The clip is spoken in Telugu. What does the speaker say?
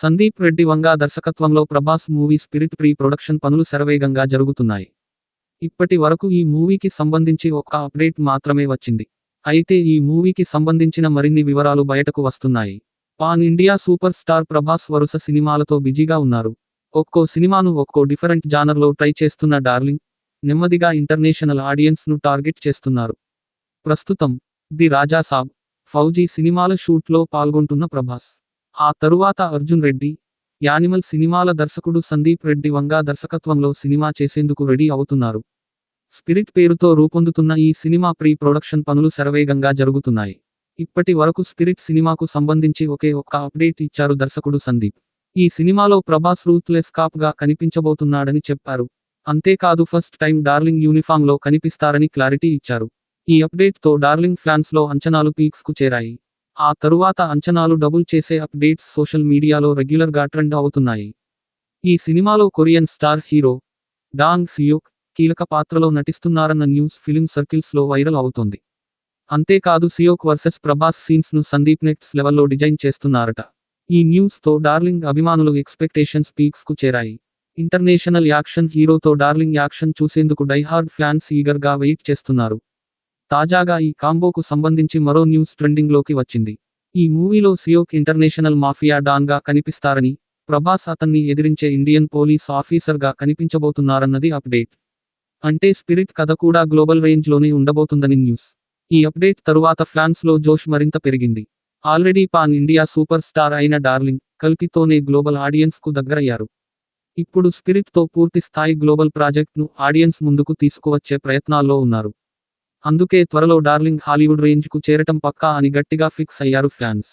సందీప్ రెడ్డి వంగా దర్శకత్వంలో Prabhas movie spirit pre production పనులు శరవేగంగా జరుగుతున్నాయి. ఇప్పటి వరకు ఈ మూవీకి సంబంధించి ఒక అప్డేట్ మాత్రమే వచ్చింది. అయితే ఈ మూవీకి సంబంధించిన మరిన్ని వివరాలు బయటకు వస్తున్నాయి. Pan India super star Prabhas వరుస సినిమాలతో బిజీగా ఉన్నారు. ఒక్కో సినిమాను ఒక్కో డిఫరెంట్ జానర్లో ట్రై చేస్తున్న డార్లింగ్ నెమ్మదిగా ఇంటర్నేషనల్ ఆడియన్స్ను టార్గెట్ చేస్తున్నారు. ప్రస్తుతం ది రాజా సాబ్ ఫౌజీ సినిమాల షూట్లో పాల్గొంటున్న ప్రభాస్. ఆ తరువాత అర్జున్ రెడ్డి యానిమల్ సినిమాల దర్శకుడు సందీప్ రెడ్డి వంగా దర్శకత్వంలో సినిమా చేసేందుకు రెడీ అవుతున్నారు. స్పిరిట్ పేరుతో రూపొందుతున్న ఈ సినిమా ప్రీ ప్రొడక్షన్ పనులు శరవేగంగా జరుగుతున్నాయి. ఇప్పటి వరకు స్పిరిట్ సినిమాకు సంబంధించి ఒకే ఒక్క అప్డేట్ ఇచ్చారు దర్శకుడు సందీప్. ఈ సినిమాలో ప్రభాస్ రూత్లెస్ కాప్గా కనిపించబోతున్నాడని చెప్పారు. అంతేకాదు ఫస్ట్ టైం డార్లింగ్ యూనిఫామ్లో కనిపిస్తారని క్లారిటీ ఇచ్చారు. ఈ అప్డేట్తో డార్లింగ్ ఫ్యాన్స్లో అంచనాలు పీక్స్కు చేరాయి. ఆ తరువాత అంచనాలు డబుల్ చేసే అప్డేట్స్ సోషల్ మీడియాలో రెగ్యులర్గా ట్రెండ్ అవుతున్నాయి. ఈ సినిమాలో Korean star hero Dong Seok కీలక పాత్రలో నటిస్తున్నారన్న న్యూస్ ఫిలిం సర్కిల్స్లో వైరల్ అవుతోంది. అంతేకాదు సియోక్ వర్సెస్ ప్రభాస్ సీన్స్ను సందీప్ నెట్స్ లెవెల్లో డిజైన్ చేస్తున్నారట. ఈ న్యూస్తో డార్లింగ్ అభిమానులు ఎక్స్పెక్టేషన్స్ పీక్స్కు చేరాయి. ఇంటర్నేషనల్ యాక్షన్ హీరోతో డార్లింగ్ యాక్షన్ చూసేందుకు డైహార్డ్ ఫ్యాన్స్ ఈగర్గా వెయిట్ చేస్తున్నారు. తాజాగా ఈ కాంబోకు సంబంధించి మరో న్యూస్ ట్రెండింగ్లోకి వచ్చింది. ఈ మూవీలో సియోక్ ఇంటర్నేషనల్ మాఫియా డాన్గా కనిపిస్తారని ప్రభాస్ అతన్ని ఎదిరించే ఇండియన్ పోలీస్ ఆఫీసర్గా కనిపించబోతున్నారన్నది అప్డేట్. అంటే స్పిరిట్ కథ కూడా గ్లోబల్ రేంజ్లోనే ఉండబోతుందని న్యూస్. ఈ అప్డేట్ తరువాత ఫ్యాన్స్లో జోష్ మరింత పెరిగింది. Already pan India super star అయిన డార్లింగ్ కల్కితోనే గ్లోబల్ ఆడియన్స్కు దగ్గరయ్యారు. ఇప్పుడు స్పిరిట్తో పూర్తి స్థాయి గ్లోబల్ ప్రాజెక్ట్ను ఆడియన్స్ ముందుకు తీసుకువచ్చే ప్రయత్నాల్లో ఉన్నారు. అందుకే త్వరలో డార్లింగ్ హాలీవుడ్ రేంజ్కు చేరటం పక్కా అని గట్టిగా ఫిక్స్ అయ్యారు ఫ్యాన్స్.